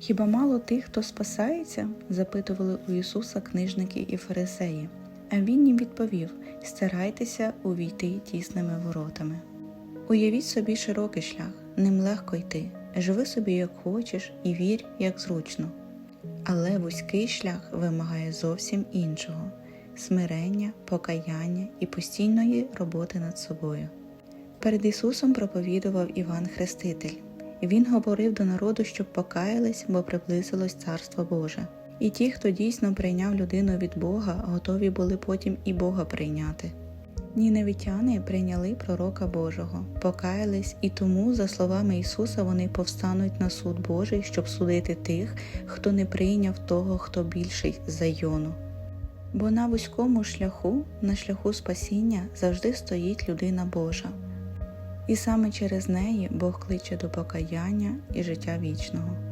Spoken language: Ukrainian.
Хіба мало тих, хто спасається? запитували у Ісуса книжники і фарисеї. А він їм відповів: старайтеся увійти тісними воротами. Уявіть собі широкий шлях, ним легко йти. Живи собі як хочеш і вір, як зручно. Але вузький шлях вимагає зовсім іншого смирення, покаяння і постійної роботи над собою. Перед Ісусом проповідував Іван Хреститель. Він говорив до народу, щоб покаялись, бо приблизилось Царство Боже. І ті, хто дійсно прийняв людину від Бога, готові були потім і Бога прийняти. Ніневітяни прийняли пророка Божого, покаялись, і тому, за словами Ісуса, вони повстануть на суд Божий, щоб судити тих, хто не прийняв того, хто більший за Йону. Бо на вузькому шляху, на шляху спасіння, завжди стоїть людина Божа. І саме через неї Бог кличе до покаяння і життя вічного.